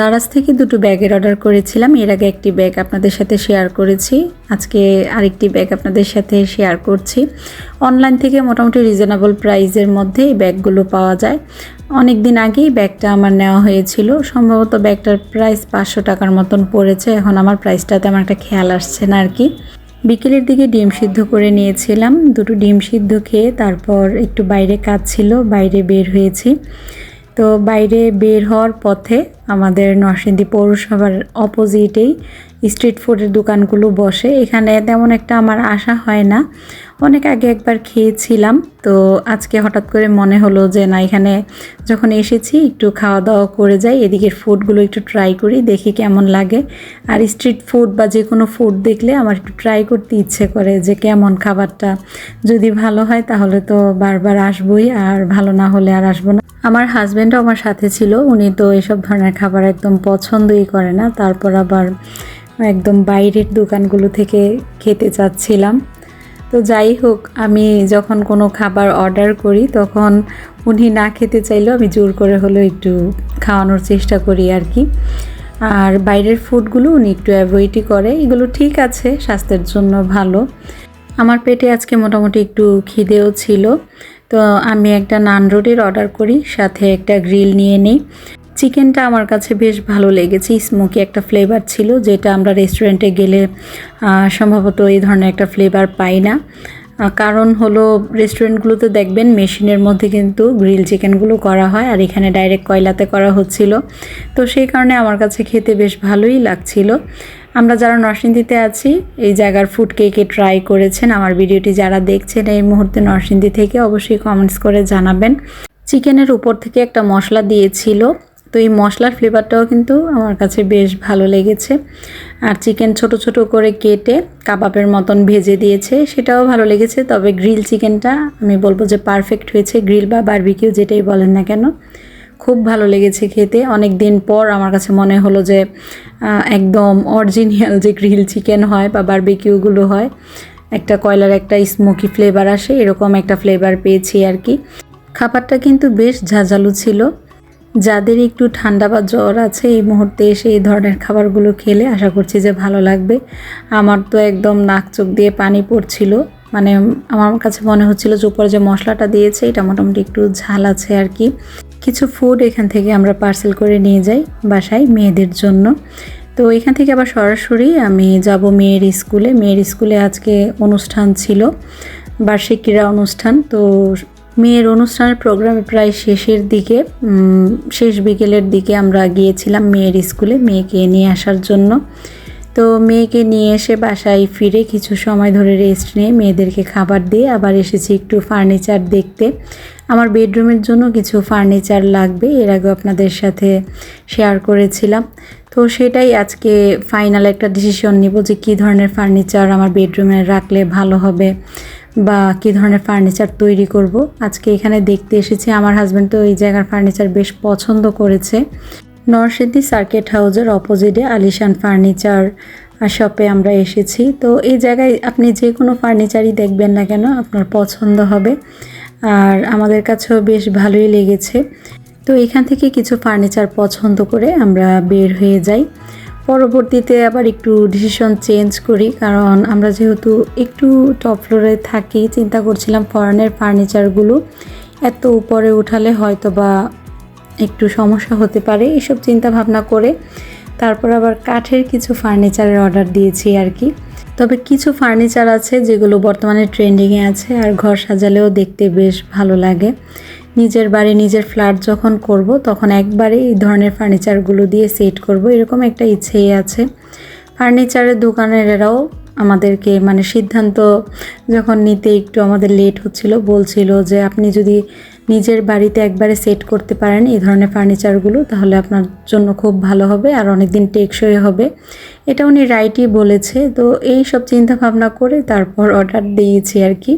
দারাজ থেকে দুটো ব্যাগের অর্ডার করেছিলাম। এর আগে একটি ব্যাগ আপনাদের সাথে শেয়ার করেছি। আজকে আরেকটি ব্যাগ আপনাদের সাথে শেয়ার করছি। অনলাইন থেকে মোটামুটি রিজনেবল প্রাইসের মধ্যে এই ব্যাগগুলো পাওয়া যায়। অনেক দিন আগেই ব্যাগটা আমার নেওয়া হয়েছিল। সম্ভবত ব্যাগটার প্রাইস পাঁচশো টাকার মতন পড়েছে। এখন আমার প্রাইসটা তেমন একটা খেয়াল আসছে না আর কি বিকেলের দিকে ডিম সিদ্ধ করে নিয়েছিলাম। দুটো ডিম সিদ্ধ খেয়ে তারপর একটু বাইরে কাজ ছিল। বাইরে বের হয়েছি। তো বাইরে বের হওয়ার পথে আমাদের নরসিংদী পৌরসভার অপোজিটেই স্ট্রিট ফুডের দোকানগুলো বসে। এখানে তেমন একটা আমার আশা হয় না। অনেক আগে একবার খেয়েছিলাম, তো আজকে হঠাৎ করে মনে হলো যে না, এখানে যখন এসেছি একটু খাওয়া দাওয়া করে যাই, এদিকের ফুডগুলো একটু ট্রাই করি, দেখি কেমন লাগে। আর স্ট্রিট ফুড বা যে কোনো ফুড দেখলে আমার একটু ট্রাই করতে ইচ্ছে করে যে কেমন খাবারটা। যদি ভালো হয় তাহলে তো বারবার আসবই, আর ভালো না হলে আর আসব না। আমার হাজব্যান্ডও আমার সাথে ছিল, উনি তো এসব ধরনের খাবার একদম পছন্দই করে না। তারপর আবার একদম বাইরের দোকানগুলো থেকে খেতে চাচ্ছিলাম। তো যাই হোক, আমি যখন কোনো খাবার অর্ডার করি, তখন উনি না খেতে চাইলেও আমি জোর করে হলেও একটু খাওয়ানোর চেষ্টা করি আর কি। আর বাইরের ফুডগুলো উনি একটু অ্যাভয়েডই করে। এগুলো ঠিক আছে, স্বাস্থ্যের জন্য ভালো। আমার পেটে আজকে মোটামুটি একটু খিদেও ছিল। তো আমি একটা নান রুটির অর্ডার করি, সাথে একটা গ্রিল নিয়ে নিই। চিকেনটা আমার কাছে বেশ ভালো লেগেছে। স্মোকি একটা ফ্লেভার ছিল, যেটা আমরা রেস্টুরেন্টে গেলে সম্ভবত এই ধরনের একটা ফ্লেভার পাই না। কারণ হলো রেস্টুরেন্টগুলোতে দেখবেন মেশিনের মধ্যে কিন্তু গ্রিল চিকেনগুলো করা হয়, আর এখানে ডাইরেক্ট কয়লাতে করা হচ্ছিল। তো সেই কারণে আমার কাছে খেতে বেশ ভালোই লাগছিল। আমরা যারা নরসিংদীতে আছি, এই জায়গার ফুড কে কে ট্রাই করেছেন, আমার ভিডিওটি যারা দেখছেন, এই মুহূর্তে নরসিংদী থেকে অবশ্যই কমেন্টস করে জানাবেন। চিকেনের উপর থেকে একটা মশলা দিয়েছিল তো এই মশলার ফ্লেভারটাও কিন্তু আমার কাছে বেশ ভালো লেগেছে। আর চিকেন ছোট ছোট করে কেটে কাবাবের মতন ভেজে দিয়েছে, সেটাও ভালো লেগেছে। তবে গ্রিল চিকেনটা আমি বলব যে পারফেক্ট হয়েছে। গ্রিল বা বারবিকিউ যেটাই বলেন না কেন, খুব ভালো লেগেছে খেতে। অনেক দিন পর আমার কাছে মনে হলো যে একদম অরিজিনাল যে গ্রিল চিকেন হয় বা বারবিকিউগুলো হয়, একটা কয়লার একটা স্মোকি ফ্লেভার আসে, এরকম একটা ফ্লেভার পেয়েছি আর কি। খাবারটা কিন্তু বেশ ঝাঁঝালু ছিল। যাদের একটু ঠান্ডা বা জ্বর আছে, এই মুহূর্তে এসে এই ধরনের খাবারগুলো খেলে আশা করছি যে ভালো লাগবে। আমার তো একদম নাক চোখ দিয়ে পানি পড়ছিল। মানে আমার কাছে মনে হচ্ছিল যে উপরে যে মশলাটা দিয়েছে, এটা মোটামুটি একটু ঝাল আছে আর কি। কিছু ফুড এখান থেকে আমরা পার্সেল করে নিয়ে যাই বাসায় মেয়েদের জন্য। তো এখান থেকে আবার সরাসরি আমি যাব মেয়ের স্কুলে। মেয়ের স্কুলে আজকে অনুষ্ঠান ছিল, বার্ষিক ক্রীড়া অনুষ্ঠান। তো মেয়ের অনুষ্ঠানের প্রোগ্রামে প্রায় শেষের দিকে শেষ বিকেলের দিকে আমরা গিয়েছিলাম মেয়ের স্কুলে মেয়েকে নিয়ে আসার জন্য। তো মেয়েকে নিয়ে এসে বাসায় ফিরে কিছু সময় ধরে রেস্ট নিয়ে মেয়েদেরকে খাবার দিয়ে আবার এসেছি একটু ফার্নিচার দেখতে। আমার বেডরুমের জন্য কিছু ফার্নিচার লাগবে, এর আগে আপনাদের সাথে শেয়ার করেছিলাম। তো সেটাই আজকে ফাইনাল একটা ডিসিশন নিব যে কী ধরনের ফার্নিচার আমার বেডরুমে রাখলে ভালো হবে। বা কী ধরনের ফার্নিচার তৈরি করব। আজকে এখানে দেখতে এসেছি, আমার হাজব্যান্ড তো এই জায়গার ফার্নিচার বেশ পছন্দ করেছে। নরসিদ্ধি সার্কিট হাউসের অপোজিটে আলিশান ফার্নিচার শপে আমরা এসেছি। তো এই জায়গায় আপনি যে কোনো ফার্নিচারই দেখবেন না কেন, আপনার পছন্দ হবে। আর আমাদের কাছেও বেশ ভালোই লেগেছে। তো এখান থেকে কিছু ফার্নিচার পছন্দ করে আমরা বের হয়ে যাই। পরবর্তীতে আবার একটু ডিসিশন চেঞ্জ করি, কারণ আমরা যেহেতু একটু টপ ফ্লোরে থাকি, চিন্তা করছিলাম ফরেনের ফার্নিচারগুলো এত উপরে উঠালে হয়তো বা একটু সমস্যা হতে পারে, এসব চিন্তা ভাবনা করে তারপর আবার কাঠের কিছু ফার্নিচারের অর্ডার দিয়েছি আর কি। তবে কিছু ফার্নিচার আছে যেগুলো বর্তমানে ট্রেন্ডিংয়ে আছে আর ঘর সাজালেও দেখতে বেশ ভালো লাগে। নিজের বাড়ি, নিজের ফ্ল্যাট যখন করব, তখন একবারে এই ধরনের ফার্নিচারগুলো দিয়ে সেট করব। এরকম একটা ইচ্ছেই আছে। ফার্নিচারের দোকানেরাও আমাদেরকে মানে সিদ্ধান্ত যখন নিতে একটু আমাদের লেট হচ্ছিল, বলছিল যে, আপনি যদি নিজের বাড়িতে একবারে সেট করতে পারেন এই ধরনের ফার্নিচারগুলো তাহলে আপনার জন্য খুব ভালো হবে আর অনেক দিন টেকসই হবে। এটা উনি রাইটই বলেছে। তো এই সব চিন্তা ভাবনা করে তারপর অর্ডার দিয়েছি আর কি।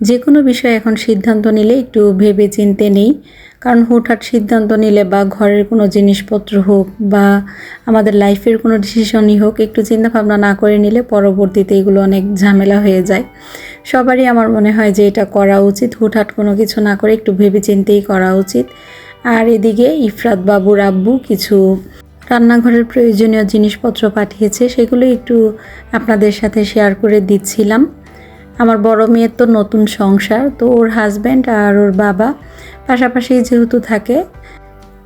যে কোনো বিষয়ে এখন সিদ্ধান্ত নিলে একটু ভেবে চিনতে নেই। কারণ হুটহাট সিদ্ধান্ত নিলে বা ঘরের কোনো জিনিসপত্র হোক বা আমাদের লাইফের কোনো ডিসিশনই হোক, একটু চিন্তা ভাবনা না করে নিলে পরবর্তীতে এগুলো অনেক ঝামেলা হয়ে যায়। সবারই আমার মনে হয় যে এটা করা উচিত, হুটহাট কোনো কিছু না করে একটু ভেবে চিন্তেই করা উচিত। আর এদিকে ইফরাত বাবুর আব্বু কিছু রান্নাঘরের প্রয়োজনীয় জিনিসপত্র পাঠিয়েছে, সেগুলো একটু আপনাদের সাথে শেয়ার করে দিচ্ছিলাম। আমার বড় মেয়ের তো নতুন সংসার, তো ওর হাজব্যান্ড আর ওর বাবা পাশাপাশি যেহেতু থাকে,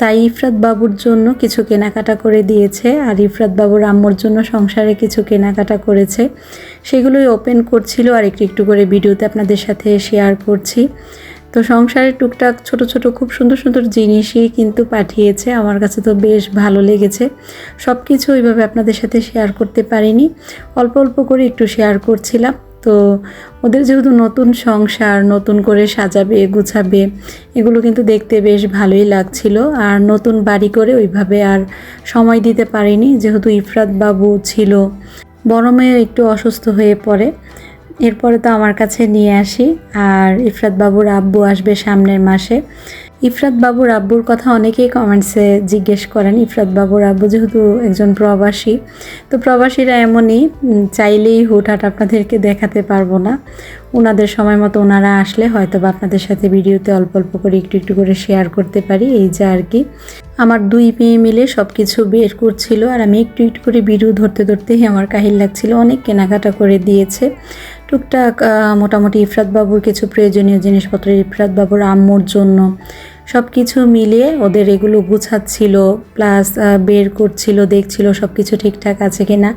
তাই ইফরাত বাবুর জন্য কিছু কেনাকাটা করে দিয়েছে আর ইফরাত বাবুর আম্মুর জন্য সংসারে কিছু কেনাকাটা করেছে। সেগুলোই ওপেন করছিল আর একটু একটু করে ভিডিওতে আপনাদের সাথে শেয়ার করছি। তো সংসারের টুকটাক ছোট ছোট খুব সুন্দর সুন্দর জিনিসই কিন্তু পাঠিয়েছে, আমার কাছে তো বেশ ভালো লেগেছে। সব কিছু ওইভাবে আপনাদের সাথে শেয়ার করতে পারিনি, অল্প অল্প করে একটু শেয়ার করছিলাম। তো ওদের যেহেতু নতুন সংসার, নতুন করে সাজাবে, গুছাবে, এগুলো কিন্তু দেখতে বেশ ভালোই লাগছিল। আর নতুন বাড়ি করে ওইভাবে আর সময় দিতে পারিনি, যেহেতু ইফরাত বাবু ছিল। বড় মেয়ে একটু অসুস্থ হয়ে পড়ে। এরপরে তো আমার কাছে নিয়ে আসি। আর ইফরাত বাবুর আব্বু আসবে সামনের মাসে। ইফরাত বাবুর আব্বুর কথা অনেকেই কমেন্টসে জিজ্ঞেস করেন। ইফরাত বাবুর আব্বু যেহেতু একজন প্রবাসী, তো প্রবাসীরা এমনই চাইলেই হুটহাট আপনাদেরকে দেখাতে পারব না। ওনাদের সময় মতো ওনারা আসলে হয়তো বা আপনাদের সাথে ভিডিওতে অল্প অল্প করে একটু একটু করে শেয়ার করতে পারি, এই যে আর কি। আমার দুই মেয়ে মিলে সব কিছু বের করছিল আর আমি একটু একটু করে ভিডিও ধরতে ধরতেই আমার কাহিল লাগছিল, অনেক কেনাকাটা করে দিয়েছে। টুকটাক মোটামুটি ইফরাত বাবুর কিছু প্রয়োজনীয় জিনিসপত্র ইফরাত বাবুর আম্মুর জন্য। সব কিছু মিলিয়ে ওদের এগুলো গুছাচ্ছিল প্লাস বের করছিল, দেখছিল সব কিছু ঠিকঠাক আছে কিনা।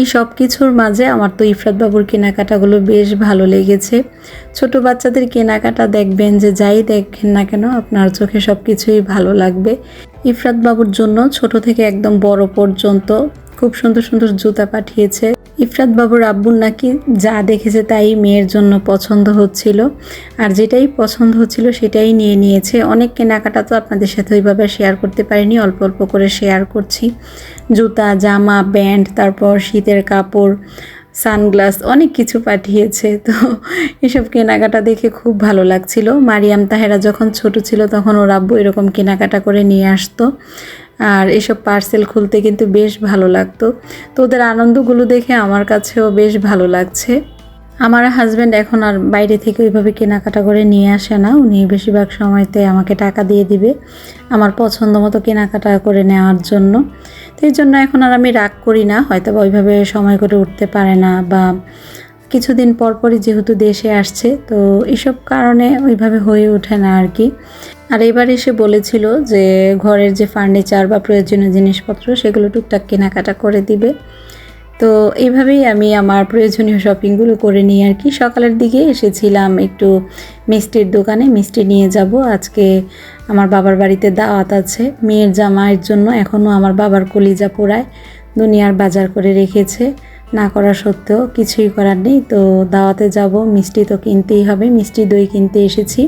এই সব কিছুর মাঝে আমার তো ইফরাত বাবুর কেনাকাটাগুলো বেশ ভালো লেগেছে। ছোট বাচ্চাদের কেনাকাটা দেখবেন যে যাই দেখেন না কেন, আপনার চোখে সব কিছুই ভালো লাগবে। ইফরাত বাবুর জন্য ছোট থেকে একদম বড় পর্যন্ত খুব সুন্দর সুন্দর জুতা পাঠিয়েছে। ইফরাত বাবুর আব্বুর নাকি যা দেখেছে তাই মেয়ের জন্য পছন্দ হচ্ছিল। আর যেটাই পছন্দ হচ্ছিল সেটাই নিয়ে নিয়েছে। অনেক কেনাকাটা তো আপনাদের সাথে ওইভাবে শেয়ার করতে পারিনি, অল্প অল্প করে শেয়ার করছি। জুতা, জামা ব্যান্ড তারপর শীতের কাপড়, সানগ্লাস অনেক কিছু পাঠিয়েছে। তো এসব কেনাকাটা দেখে খুব ভালো লাগছিল। মারিয়াম তাহেরা যখন ছোট ছিল তখন ওর আব্বু এরকম কেনাকাটা করে নিয়ে আসতো। আর এসব পার্সেল খুলতে কিন্তু বেশ ভালো লাগতো। তো ওদের আনন্দগুলো দেখে আমার কাছেও বেশ ভালো লাগছে। আমার হাজব্যান্ড এখন আর বাইরে থেকে ওইভাবে কেনাকাটা করে নিয়ে আসে না। উনি বেশিরভাগ সময়তে আমাকে টাকা দিয়ে দিবে আমার পছন্দ মতো কেনাকাটা করে নেওয়ার জন্য। তো এই জন্য এখন আর আমি রাগ করি না। হয়তো বা ওইভাবে সময় করে উঠতে পারে না বা কিছুদিন পর পরই যেহেতু দেশে আসছে, তো এসব কারণে ওইভাবে হয়ে ওঠে না আর কি। আর এবার এসে বলেছিল যে ঘরের যে ফার্নিচার বা প্রয়োজনীয় জিনিসপত্র সেগুলো টুকটাক কেনাকাটা করে দিবে। তো এইভাবেই আমি আমার প্রয়োজনীয় শপিংগুলো করে নিই আর কি। সকালের দিকে এসেছিলাম একটু মিষ্টির দোকানে, মিষ্টি নিয়ে যাব। আজকে আমার বাবার বাড়িতে দাওয়াত আছে। মেয়ের জামাইয়ের জন্য এখনও আমার বাবার কলিজা পোড়ায়, দুনিয়ার বাজার করে রেখেছে। না করা সত্ত্বেও কিছুই করার নেই। তো দাওয়াতে যাব, মিষ্টি তো কিনতেই হবে। মিষ্টি দই কিনতে এসেছি।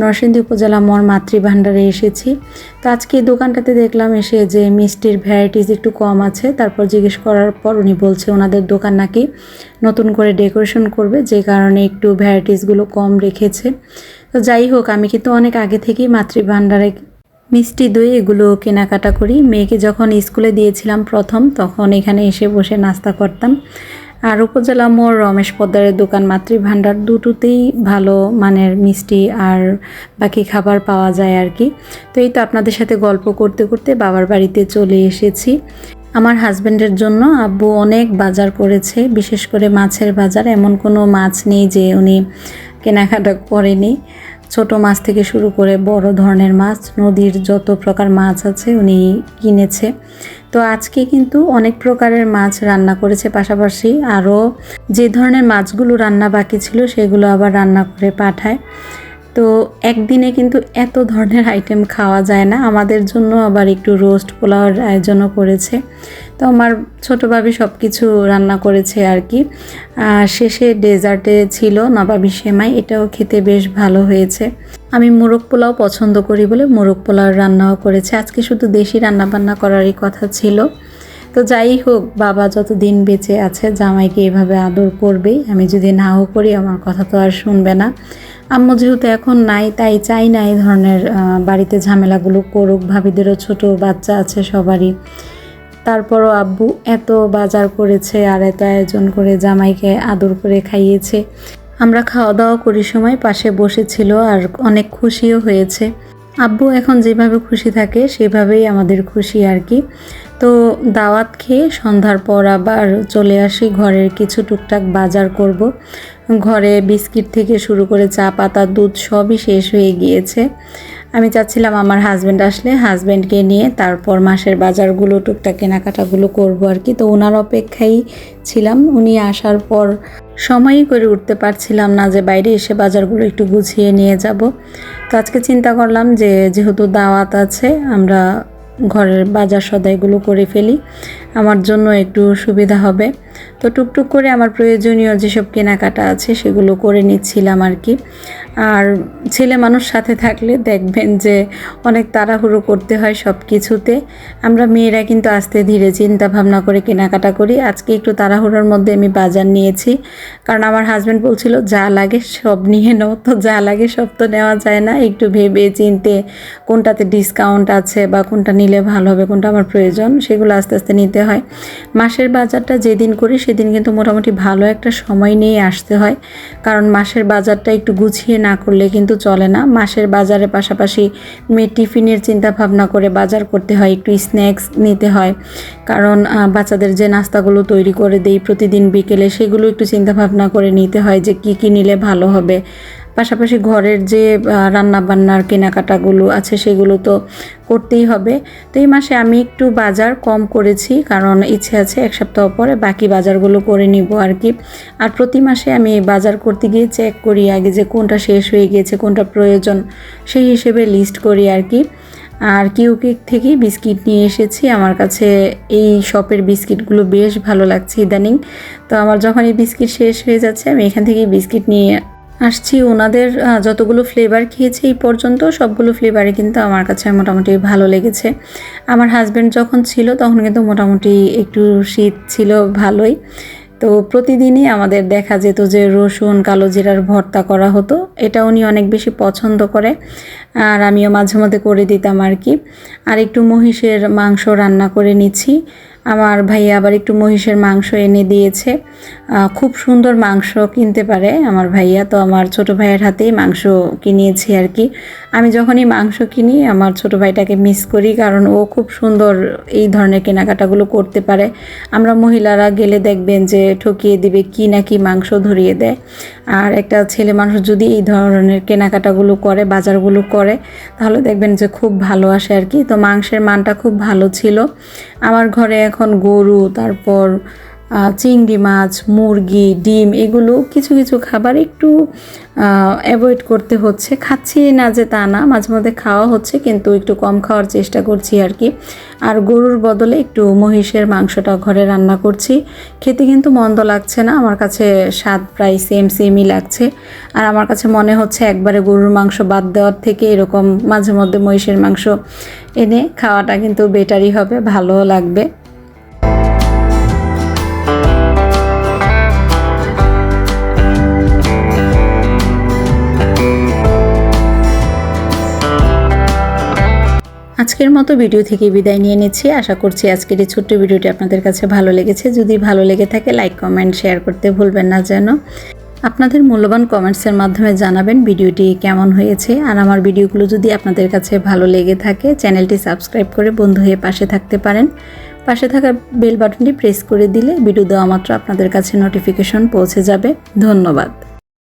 নরসিংদী উপজেলা মর মাতৃভাণ্ডারে এসেছি। তো আজকে দোকানটাতে দেখলাম এসে যে মিষ্টির ভ্যারাইটিস একটু কম আছে। তারপর জিজ্ঞেস করার পর উনি বলছে ওনাদের দোকান নাকি নতুন করে ডেকোরেশন করবে, যে কারণে একটু ভ্যারাইটিসগুলো কম রেখেছে। তো যাই হোক, আমি কিন্তু অনেক আগে থেকেই মাতৃভাণ্ডারে মিষ্টি দই এগুলো কেনাকাটা করি। মেয়েকে যখন স্কুলে দিয়েছিলাম প্রথম, তখন এখানে এসে বসে নাস্তা করতাম। আর উপজেলা মোড় রমেশ পদ্মারের দোকান মাতৃভাণ্ডার দুটোতেই ভালো মানের মিষ্টি আর বাকি খাবার পাওয়া যায় আর কি। তো এই তো আপনাদের সাথে গল্প করতে করতে বাবার বাড়িতে চলে এসেছি। আমার হাজব্যান্ডের জন্য আব্বু অনেক বাজার করেছে, বিশেষ করে মাছের বাজার। এমন কোনো মাছ নেই যে উনি কেনাকাটা করেনি। ছোট মাছ থেকে শুরু করে বড় ধরনের মাছ, নদীর যত প্রকার মাছ আছে উনি কিনেছে। তো আজকে কিন্তু অনেক প্রকারের মাছ রান্না করেছে পাশাপাশি আরও যে ধরনের মাছগুলো রান্না বাকি ছিল সেগুলো আবার রান্না করে পাঠায়। তো একদিনে কিন্তু এত ধরনের আইটেম খাওয়া যায় না, আমাদের জন্য আবার একটু রোস্ট পোলাওয়ের আয়োজনও করেছে। তো আমার ছোটো ভাবি সব কিছু রান্না করেছে আর কি। শেষে ডেজার্টে ছিল নবাবি সেমাই, এটাও খেতে বেশ ভালো হয়েছে। আমি মোরগ পোলাও পছন্দ করি বলে মোরগ পোলাও রান্নাও করেছে। আজকে শুধু দেশি রান্না বান্না করারই কথা ছিল। তো যাই হোক, বাবা যতদিন বেঁচে আছে, জামাইকে এভাবে আদর করবেই। আমি যদি নাও করি, আমার কথা তো আর শুনবে না। আম্মু যেহেতু এখন নাই, তাই চাই না এই ধরনের বাড়িতে ঝামেলাগুলো করুক। ভাবিদেরও ছোট বাচ্চা আছে সবারই। তারপরও আব্বু এত বাজার করেছে আর এত আয়োজন করে জামাইকে আদর করে খাইয়েছে। আমরা খাওয়া দাওয়া করি সময় পাশে বসেছিল আর অনেক খুশিও হয়েছে। আব্বু এখন যেভাবে খুশি থাকে সেভাবেই আমাদের খুশি আর কি। তো দাওয়াত খেয়ে সন্ধ্যার পর আবার চলে আসি ঘরের কিছু টুকটাক বাজার করব। ঘরে বিস্কিট থেকে শুরু করে চা পাতা দুধ সবই শেষ হয়ে গিয়েছে। আমি চাচ্ছিলাম আমার হাজব্যান্ড আসলে হাজব্যান্ডকে নিয়ে তারপর মাসের বাজারগুলো, টুকটাক কেনাকাটাগুলো করব আর কি। তো ওনার অপেক্ষাই ছিলাম। উনি আসার পর সময়ই করে উঠতে পারছিলাম না যে বাইরে এসে বাজারগুলো একটু গুছিয়ে নিয়ে যাব। তো আজকে চিন্তা করলাম যে যেহেতু দাওয়াত আছে, আমরা ঘরের বাজার সদাইগুলো করে ফেলি। আমার জন্য একটু সুবিধা হবে। তো টুকটুক করে আমার প্রয়োজনীয় যেসব কেনাকাটা আছে সেগুলো করে নিচ্ছিলাম আর কি। আর ছেলে মানুষ সাথে থাকলে দেখবেন যে অনেক তাড়াহুড়ো করতে হয় সব কিছুতে আমরা মেয়েরা কিন্তু আস্তে ধীরে চিন্তা ভাবনা করে কেনাকাটা করি। আজকে একটু তাড়াহুড়োর মধ্যে আমি বাজার নিয়েছি। কারণ আমার হাজব্যান্ড বলছিল, যা লাগে সব নিয়ে নাও। তো যা লাগে সব তো নেওয়া যায় না। একটু ভেবে চিনতে কোনটাতে ডিসকাউন্ট আছে বা কোনটা নিলে ভালো হবে, কোনটা আমার প্রয়োজন, সেগুলো আস্তে আস্তে নিতে হয়। মাসের বাজারটা যেদিন করি সেদিন কিন্তু মোটামুটি ভালো একটা সময় নিয়ে আসতে হয়। কারণ মাসের বাজারটা একটু গুছিয়ে না করলে কিন্তু চলে না। মাসের বাজারের পাশাপাশি মেয়ে টিফিনের চিন্তা ভাবনা করে বাজার করতে হয়, একটু স্ন্যাক্স নিতে হয়। কারণ বাচ্চাদের যে নাস্তাগুলো তৈরি করে দেই প্রতিদিন বিকেলে, সেগুলো একটু চিন্তা ভাবনা করে নিতে হয় যে কি কি নিলে ভালো হবে। পাশাপাশি ঘরের যে রান্না বান্নার কেনাকাটাগুলো আছে সেগুলো তো করতেই হবে। তো এই মাসে আমি একটু বাজার কম করেছি কারণ ইচ্ছে আছে এক সপ্তাহ পরে বাকি বাজারগুলো করে নিব আর কি। আর প্রতি মাসে আমি বাজার করতে গিয়ে চেক করি আগে যে কোনটা শেষ হয়ে গিয়েছে, কোনটা প্রয়োজন সেই হিসেবে লিস্ট করি আর কি। আর কিউ কেক থেকেই বিস্কিট নিয়ে এসেছি, আমার কাছে এই শপের বিস্কিটগুলো বেশ ভালো লাগছে ইদানিং। তো আমার যখন এই বিস্কিট শেষ হয়ে যাচ্ছে, আমি এখান থেকেই বিস্কিট নিয়ে আসছি। ওনাদের যতগুলো ফ্লেভার খেয়েছি এই পর্যন্ত সবগুলো ফ্লেভারে কিন্তু আমার কাছে মোটামুটি ভালো লেগেছে। আমার হাজব্যান্ড যখন ছিল তখন কিন্তু মোটামুটি একটু শীত ছিল ভালোই। তো প্রতিদিনই আমাদের দেখা যেত যে রসুন, কালো জিরার ভর্তা করা হতো। এটা উনি অনেক বেশি পছন্দ করে। আর আমিও মাঝে মধ্যে করে দিতাম আর কি। আর একটু মহিষের মাংস রান্না করে নিচ্ছি। আমার ভাইয়া আবার একটু মহিষের মাংস এনে দিয়েছে। খুব সুন্দর মাংস কিনতে পারে আমার ভাইয়া। তো আমার ছোট ভাইয়ের হাতেই মাংস কিনিয়েছি আর কি। আমি যখনই মাংস কিনি, আমার ছোট ভাইটাকে মিস করি কারণ ও খুব সুন্দর এই ধরনের কেনাকাটাগুলো করতে পারে। আমরা মহিলারা গেলে দেখবেন যে ঠকিয়ে দিবে কি না কি মাংস ধরিয়ে দেয়। আর একটা ছেলে মানুষ যদি এই ধরনের কেনাকাটাগুলো করে, বাজারগুলো করে, তাহলে দেখবেন যে খুব ভালো আসে আর কি। তো মাংসের মানটা খুব ভালো ছিল। আমার ঘরে এখন গরু, তারপর চিংড়ি মাছ, মুরগি, ডিম, এগুলো কিছু কিছু খাবার একটু অ্যাভয়েড করতে হচ্ছে। খাচ্ছি না যে তা না, মাঝে মধ্যে খাওয়া হচ্ছে, কিন্তু একটু কম খাওয়ার চেষ্টা করছি আর কি। আর গরুর বদলে একটু মহিষের মাংসটা ঘরে রান্না করছি। খেতে কিন্তু মন্দ লাগছে না, আমার কাছে স্বাদ প্রায় সেম সেমই লাগছে। আর আমার কাছে মনে হচ্ছে একবারে গরুর মাংস বাদ দেওয়ার থেকে এরকম মাঝে মধ্যে মহিষের মাংস এনে খাওয়াটা কিন্তু বেটারই হবে, ভালোও লাগবে। আজকের মতো ভিডিও থেকে বিদায় নিয়ে নিচ্ছি। আশা করছি আজকের এই ছোট্ট ভিডিওটি আপনাদের কাছে ভালো লেগেছে। যদি ভালো লেগে থাকে লাইক কমেন্ট শেয়ার করতে ভুলবেন না যেন। আপনাদের মূল্যবান কমেন্টসের মাধ্যমে জানাবেন ভিডিওটি কেমন হয়েছে। আর আমার ভিডিওগুলো যদি আপনাদের কাছে ভালো লেগে থাকে, চ্যানেলটি সাবস্ক্রাইব করে বন্ধু হয়ে পাশে থাকতে পারেন। পাশে থাকা বেল বাটনটি প্রেস করে দিলে ভিডিও দেওয়া মাত্র আপনাদের কাছে নোটিফিকেশন পৌঁছে যাবে। ধন্যবাদ।